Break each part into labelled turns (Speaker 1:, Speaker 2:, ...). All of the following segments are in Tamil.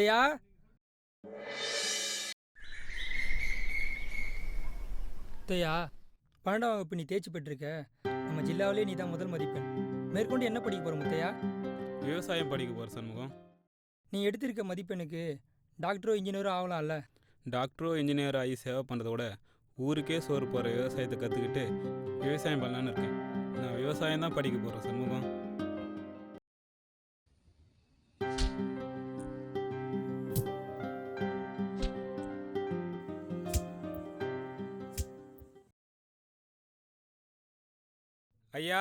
Speaker 1: முத்தையா முத்தையா பன்னெண்டாம் வகுப்பு நீ தேர்ச்சி பெற்றிருக்க. நம்ம ஜில்லாவிலே நீ தான் முதல் மதிப்பெண். மேற்கொண்டு என்ன படிக்க போற முத்தையா?
Speaker 2: விவசாயம் படிக்க போகிற சண்முகம்.
Speaker 1: நீ எடுத்திருக்க மதிப்பெண்ணுக்கு டாக்டரோ இன்ஜினியரோ ஆகலாம்ல?
Speaker 2: டாக்டரோ இன்ஜினியர் ஆகி சேவை பண்ணுறத விட ஊருக்கே சோறு போகிற விவசாயத்தை கற்றுக்கிட்டு விவசாயம் பண்ணலான்னு இருக்கேன். நான் விவசாயம் தான் படிக்க போகிறேன் சண்முகம். ஐயா.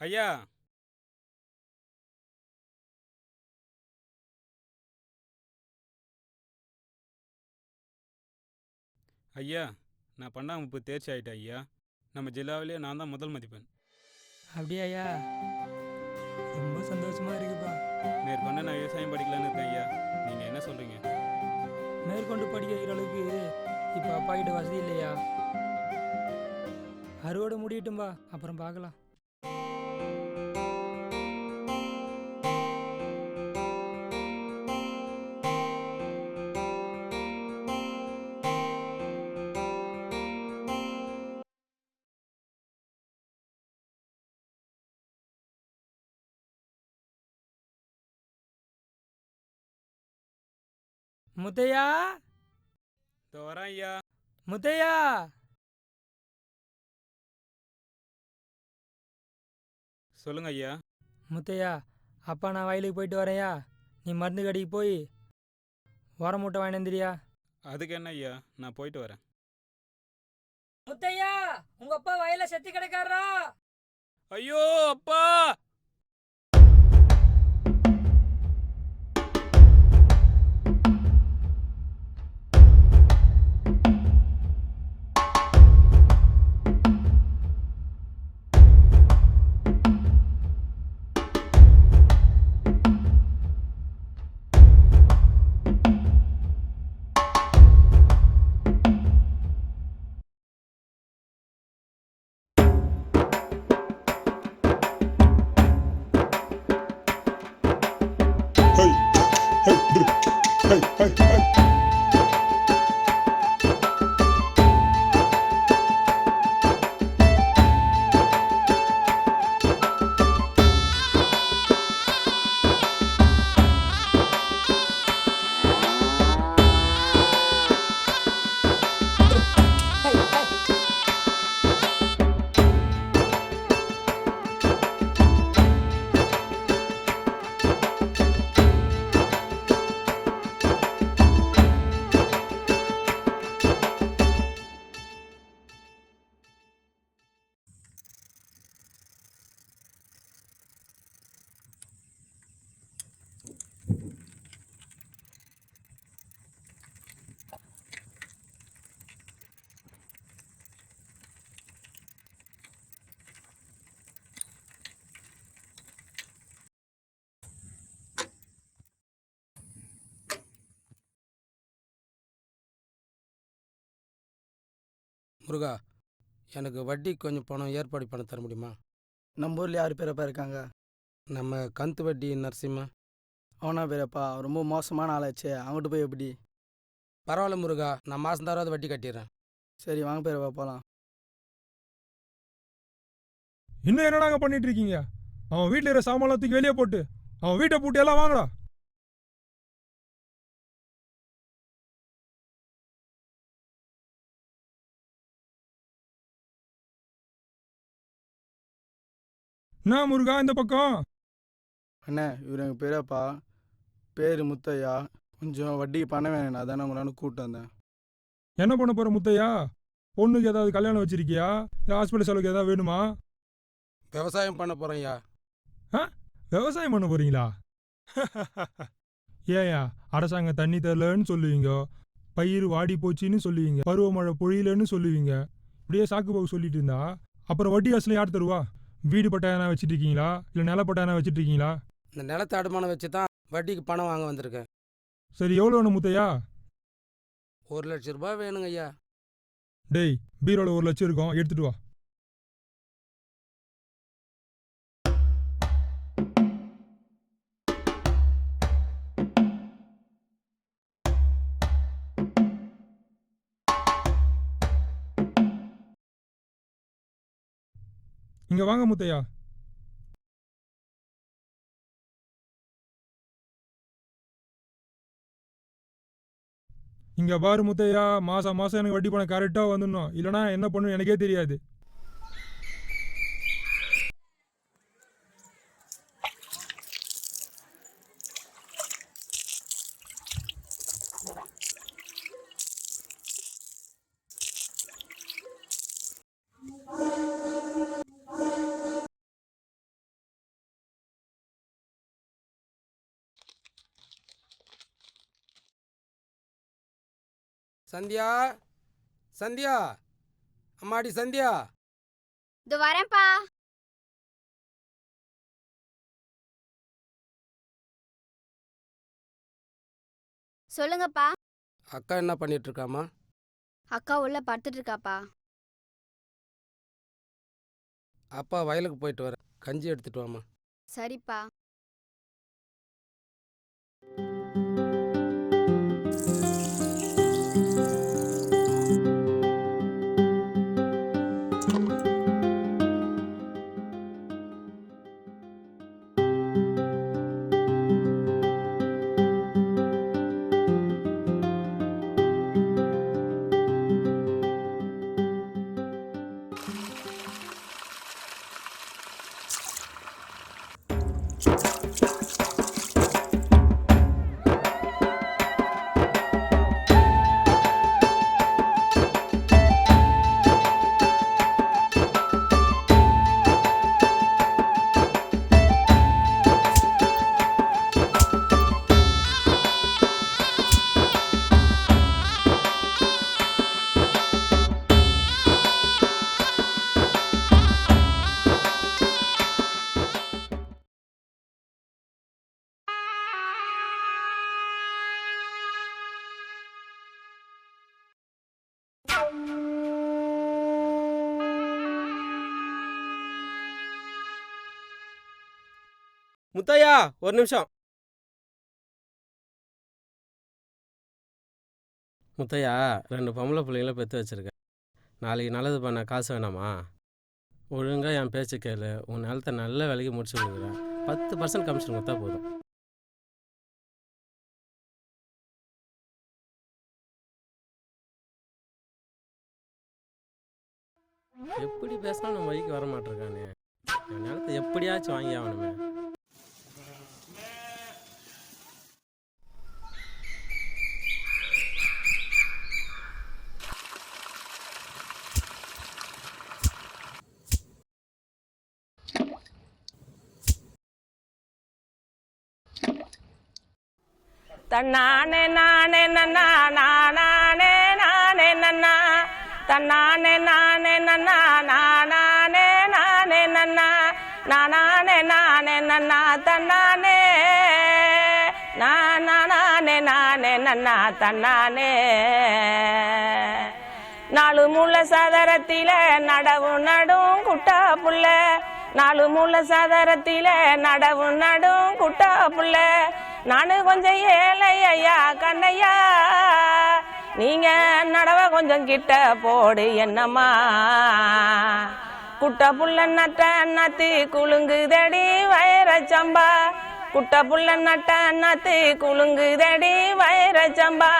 Speaker 2: ஐயா. ஐயா நான் பன்னெண்டாம் வகுப்பு தேர்ச்சி ஆயிட்டேன் ஐயா. நம்ம ஜில்லாவிலேயே நான் தான் முதல் மதிப்பெண்.
Speaker 1: அப்படியாயா ரொம்ப சந்தோஷமா இருக்குப்பா.
Speaker 2: மேற்கொண்டு நான் விவசாயம் படிக்கலான்னு இருக்கேன் ஐயா. நீங்கள் என்ன சொல்கிறீங்க
Speaker 1: மேற்கொண்டு படிக்க வைக்கிற அளவுக்கு இப்போ அப்பா கிட்ட வசதி இல்லையா? அறுவடை முடியட்டும்பா அப்புறம் பார்க்கலாம் முத்தையா?
Speaker 2: வரேன் ஐயா
Speaker 1: முத்தையா?
Speaker 2: சொல்லுங்க ஐயா.
Speaker 1: முத்தையா அப்பா நான் வயலுக்கு போயிட்டு வரேன்யா. நீ மருந்து கடைக்கு போய் உரம் மூட்டை வாங்கிட்டு வந்துறியா
Speaker 2: அதுக்கு என்ன ஐயா? நான் போயிட்டு வரேன்.
Speaker 1: முத்தையா உங்க அப்பா வயல செத்தி கிடக்காரா
Speaker 2: ஐயோ அப்பா!
Speaker 3: Hey, hey, hey.
Speaker 4: முருகா எனக்கு வட்டி கொஞ்சம் பணம் ஏற்பாடு பண்ண தர முடியுமா?
Speaker 5: நம்ம ஊரில் யார் பேரப்பா இருக்காங்க?
Speaker 4: நம்ம கந்து வட்டி நரசிம்மா.
Speaker 5: அவனா பேரப்பா ரொம்ப மோசமான ஆளாச்சே அவங்ககிட்ட போய் எப்படி?
Speaker 4: பரவாயில்ல முருகா நான் மாதம் தராவது வட்டி கட்டிடுறேன்.
Speaker 5: சரி வாங்க பேரப்பா போகலாம்
Speaker 6: இன்னும் என்னடாங்க பண்ணிட்டு இருக்கீங்க? அவன் வீட்டில் இருக்கிற சாமான்லாம் தூக்கி வெளியே போட்டு அவன் வீட்டை பூட்டி எல்லாம் வாங்கடா. என்ன முருகா இந்த பக்கம்.
Speaker 5: அண்ணே இவர் எங்கள் பேரப்பா. பேர் முத்தையா. கொஞ்சம் வட்டிக்கு பணம் வேணும் அதானே உங்களால கூப்பிட்டு வந்தேன்.
Speaker 6: என்ன பண்ண போற முத்தையா? பொண்ணுக்கு ஏதாவது கல்யாணம் வச்சிருக்கியா? ஹாஸ்பிட்டல் செலவுக்கு ஏதாவது வேணுமா?
Speaker 4: விவசாயம் பண்ண போகிறேன் ஐயா.
Speaker 6: விவசாயம் பண்ண போறீங்களா? ஏயா அரசாங்கம் தண்ணி தரலன்னு சொல்லுவீங்க. பயிர் வாடி போச்சுன்னு சொல்லுவீங்க. பருவமழை பொழியலன்னு சொல்லுவீங்க. இப்படியே சாக்கு போக்கு சொல்லிட்டு இருந்தா? அப்புறம் வட்டி காசுல யார் தருவா? வீடு வச்சிட்டு இருக்கீங்களா இல்லை நில வச்சிட்டு இருக்கீங்களா
Speaker 4: இந்த நிலத்தை அடமானம் வச்சு தான் வட்டிக்கு பணம் வாங்க வந்திருக்கேன்.
Speaker 6: சரி எவ்வளோ வேணும் முத்தையா?
Speaker 4: ஒரு லட்ச ரூபாய் வேணுங்க ஐயா
Speaker 6: டேய் பீரோல ஒரு லட்சம் இருக்கும் எடுத்துட்டு வா. இங்க வாங்க முத்தையா. இங்க பாரு முத்தையா மாசம் மாசம் எனக்கு வட்டி பணம் கரெக்டா வந்துடணும். இல்லைனா என்ன பண்ணும் எனக்கே தெரியாது.
Speaker 4: சந்தியா? சந்தியா? அம்மாடி சந்தியா?
Speaker 7: இது வரேன்ப்பா. சொல்லுங்கப்பா.
Speaker 4: அக்கா என்ன பண்ணிட்டு இருக்காம்மா
Speaker 7: அக்கா உள்ள படுத்துட்டு இருக்காப்பா
Speaker 4: அப்பா வயலுக்கு போயிட்டு வரேன் கஞ்சி எடுத்துட்டு வாம்மா.
Speaker 7: சரிப்பா.
Speaker 4: முத்தையா ஒரு நிமிஷம். முத்தையா ரெண்டு பொம்பளை பிள்ளைங்கள பெற்று வச்சுருக்கேன் நாளைக்கு நல்லது பண்ண காசு வேணாமா? ஒழுங்காக என் பேச்சு கேளு. உன் நிலத்தை நல்ல விலைக்கு முடிச்சு கொடுக்குறேன். பத்து பர்சன்ட் கமிஷன் கொடுத்தா போதும். எப்படி பேசினா நம்ம வழிக்கு வர மாட்டிருக்கானே. என் நிலத்தை எப்படியாச்சும் வாங்கி ஆகணுமே.
Speaker 8: தன்னானே நானே நன்னா நானே நானே நன்னா. தன்னானே நானே நன்னா நானே நானே நன்னா. நானே நானே நன்னா தன்னானே. நானே நானே நன்னா தன்னானே. நாலு மூல சதரத்தில நடவு நடும் குட்டா புள்ள. நாலு மூல சதரத்தில நடவு நடும் குட்டா புள்ள. நானு கொஞ்சம் ஏழை ஐயா கண்ணையா. நீங்க நடவ கொஞ்சம் கிட்ட போடு என்னம்மா. குட்ட புள்ள நட்ட நத்தி குலுங்குதடி வைரச்சம்பா குட்ட புள்ள நட்ட நத்தி குலுங்குதடி வைரச்சம்பா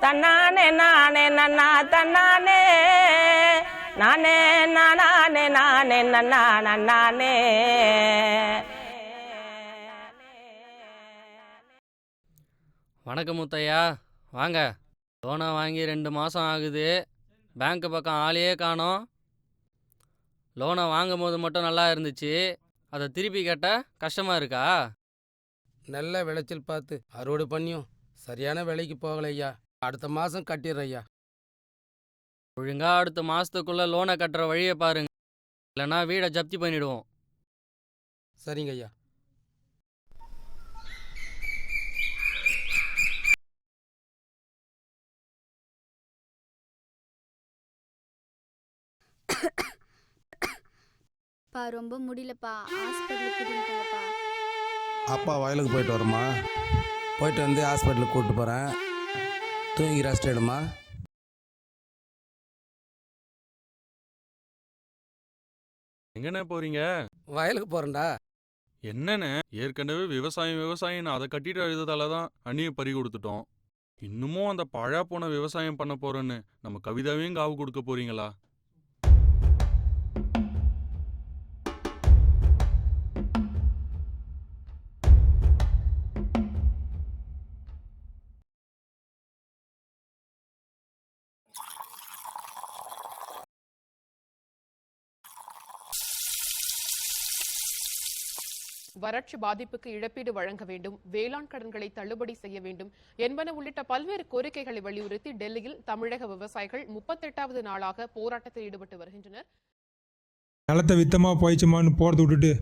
Speaker 8: தன்னானே நானே நன்னா தன்னானே. நானே நானே நானே நன்னா நன்னானே.
Speaker 9: வணக்கம் முத்தையா. வாங்க. லோனை வாங்கி ரெண்டு மாதம் ஆகுது. பேங்க் பக்கம் ஆளையே காணோம். லோனை வாங்கும் போது மட்டும் நல்லா இருந்துச்சு. அதை திருப்பி கேட்டால் கஷ்டமாக இருக்கா?
Speaker 4: நல்ல விளைச்சல் பார்த்து அறுவடை பண்ணியும். சரியான விலைக்கு போகல ஐயா அடுத்த மாதம் கட்டிடுறேன் ஐயா
Speaker 9: ஒழுங்கா அடுத்த மாதத்துக்குள்ளே லோனை கட்டுற வழியை பாருங்க. இல்லைன்னா வீடை ஜப்தி பண்ணிடுவோம்.
Speaker 4: சரிங்க ஐயா
Speaker 7: பா ரொம்ப முடியலப்பா. ஹாஸ்பிட்டலுக்கு கூட்டிட்டு போங்கப்பா.
Speaker 5: அப்பா வயலுக்கு போயிட்டு வரமா
Speaker 4: போயிட்டு வந்து ஹாஸ்பிட்டலுக்கு கூப்பிட்டு போகிறேன் தூங்கி ரெஸ்ட் எடுமா
Speaker 10: எங்கண்ணே போறீங்க?
Speaker 4: வயலுக்கு போகிறேன்டா
Speaker 10: என்னண்ணே? ஏற்கனவே விவசாயம் விவசாயம் அதை கட்டிட்டு அழுததால தான் அண்ணியை பறி கொடுத்துட்டோம். இன்னமும் அந்த பழா போன விவசாயம் பண்ண போறேன்னு நம்ம கவிதாவையும் காவு கொடுக்க போறீங்களா?
Speaker 11: வறட்சி பாதிப்புக்கு இழப்பீடு வழங்க வேண்டும் வேளாண் கடன்களை தள்ளுபடி செய்ய வேண்டும் என்பன உள்ளிட்ட பல்வேறு கோரிக்கைகளை வலியுறுத்தி டெல்லியில் தமிழக விவசாயிகள் முப்பத்தெட்டாவது நாளாக போராட்டத்தில் ஈடுபட்டு வருகின்றனர்.
Speaker 6: நிலத்தை வித்தமாக போயிடுச்சுமான்னு போகிறத விட்டுட்டு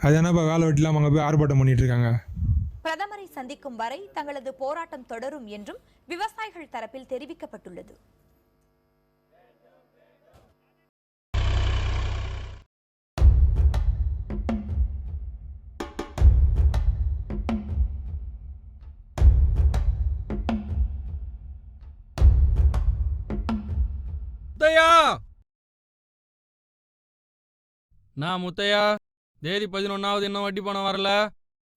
Speaker 6: அது என்னப்பா வேலை வெட்டிலாம் அங்கே போய் ஆர்ப்பாட்டம் பண்ணிட்டு இருக்காங்க
Speaker 12: பிரதமரை சந்திக்கும் வரை தங்களது போராட்டம் தொடரும் என்றும் விவசாயிகள் தரப்பில் தெரிவிக்கப்பட்டுள்ளது.
Speaker 9: முத்தையா? நான் முத்தையா தேதி பதினொன்னாவது இன்னும் வட்டி பணம் வரல.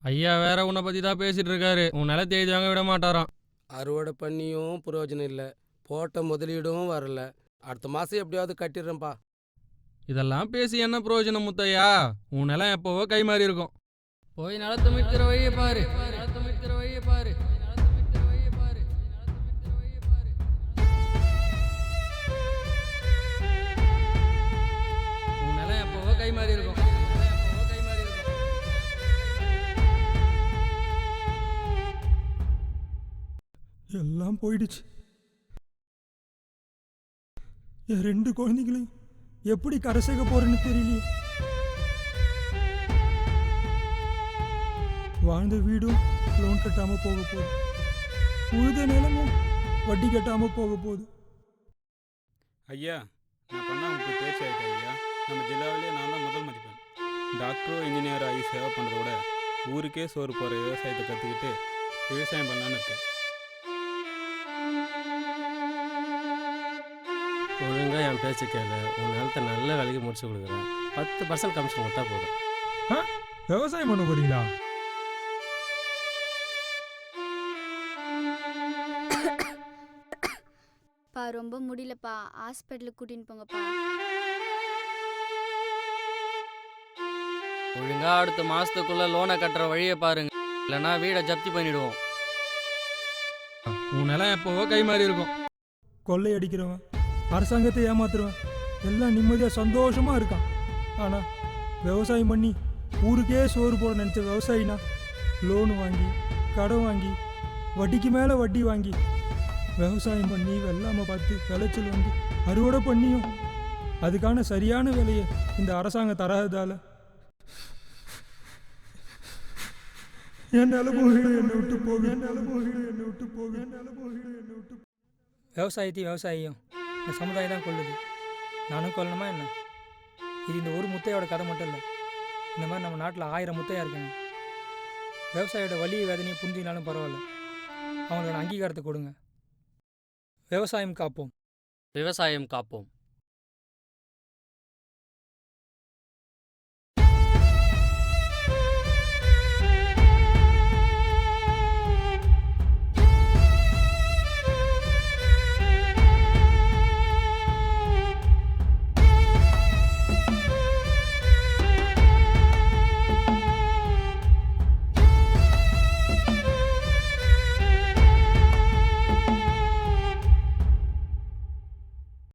Speaker 9: ஐயா வேற உன்னை பத்தி தான் பேசிட்டு இருக்காரு உன் நிலத்தை எழுதி வாங்க விட மாட்டாராம்.
Speaker 4: அறுவடை பண்ணியும் பிரயோஜனம் இல்லை. போட்ட முதலீடும் வரல. அடுத்த மாதம் எப்படியாவது கட்டிடுறேன்ப்பா.
Speaker 9: இதெல்லாம் பேசி என்ன பிரயோஜனம் முத்தையா? உன் நிலம் எப்போவோ கை மாறி இருக்கும் போய் நிலத்தை மீட்கிற வழியை பாரு. மாறி இருக்கும்.
Speaker 6: எல்லாம் போயிடுச்சு. என் ரெண்டு குழந்தைங்களையும் எப்படி கரை சேர்க்க போறேன்னு தெரியலையே. வாழ்ந்த வீடும் லோன் கட்டாம போக போகுது. உழுத நிலமும் வட்டி கட்டாம போக போகுது.
Speaker 2: ஐயா நான் பண்ண உங்களுக்கு ஐயா நம்ம ஜில்லாவிலேயே நான் தான் முதல் மதிப்பேன் டாக்டரோ இன்ஜினியர் ஆகி சேவை பண்ணுறத விட ஊருக்கே சோறு போகிற விவசாயத்தை கற்றுக்கிட்டு விவசாயம் பண்ணலான்னு இருக்கேன்.
Speaker 4: ஒழுங்காக என் பேச்சு கேளு. உன் நிலத்தை நல்ல விலைக்கு முடிச்சு கொடுக்குறேன். பத்து பர்சன்ட் கமிஷன் கொடுத்தா போதும்.
Speaker 6: விவசாயம் பண்ண போறீங்களா?
Speaker 7: பா ரொம்ப முடியலப்பா. ஹாஸ்பிட்டலுக்கு கூட்டின்னு போங்கப்பா.
Speaker 9: ஒழுங்கா அடுத்த மாசத்துக்குள்ள லோனை கட்டுற வழியை பாருங்க. இல்லைன்னா வீடை ஜப்தி பண்ணிடுவோம். உன் நிலம் எப்போவோ கை மாறி இருக்கும்.
Speaker 6: கொள்ளை அடிக்கிறவன் அரசாங்கத்தை ஏமாத்துறவன் எல்லாம் நிம்மதியாக சந்தோஷமா இருக்கான். ஆனா விவசாயம் பண்ணி ஊருக்கே சோறு போட நினச்ச விவசாயினா லோன் வாங்கி கடன் வாங்கி வட்டிக்கு மேலே வட்டி வாங்கி விவசாயம் பண்ணி வெள்ளாம பார்த்து விளைச்சல் வந்து அறுவடை பண்ணியும் அதுக்கான சரியான விலையை இந்த அரசாங்கம் தராததால என் நிலமோகிடு என்னை விட்டு போக என் என்னை விட்டு போக என் என்னை விட்டு
Speaker 1: விவசாயத்தையும் விவசாயியும் இந்த சமுதாயம் தான் கொள்ளுது. நானும் கொல்லணுமா என்ன? இது இந்த ஒரு முத்தையோட கதை மட்டும் இல்லை. இந்த மாதிரி நம்ம நாட்டில் ஆயிரம் முத்தையா இருக்காங்க. விவசாயியோட வலி வேதனையை புரிஞ்சினாலும் பரவாயில்ல. அவங்களோட அங்கீகாரத்தை கொடுங்க. விவசாயம் காப்போம்.
Speaker 9: விவசாயம் காப்போம்.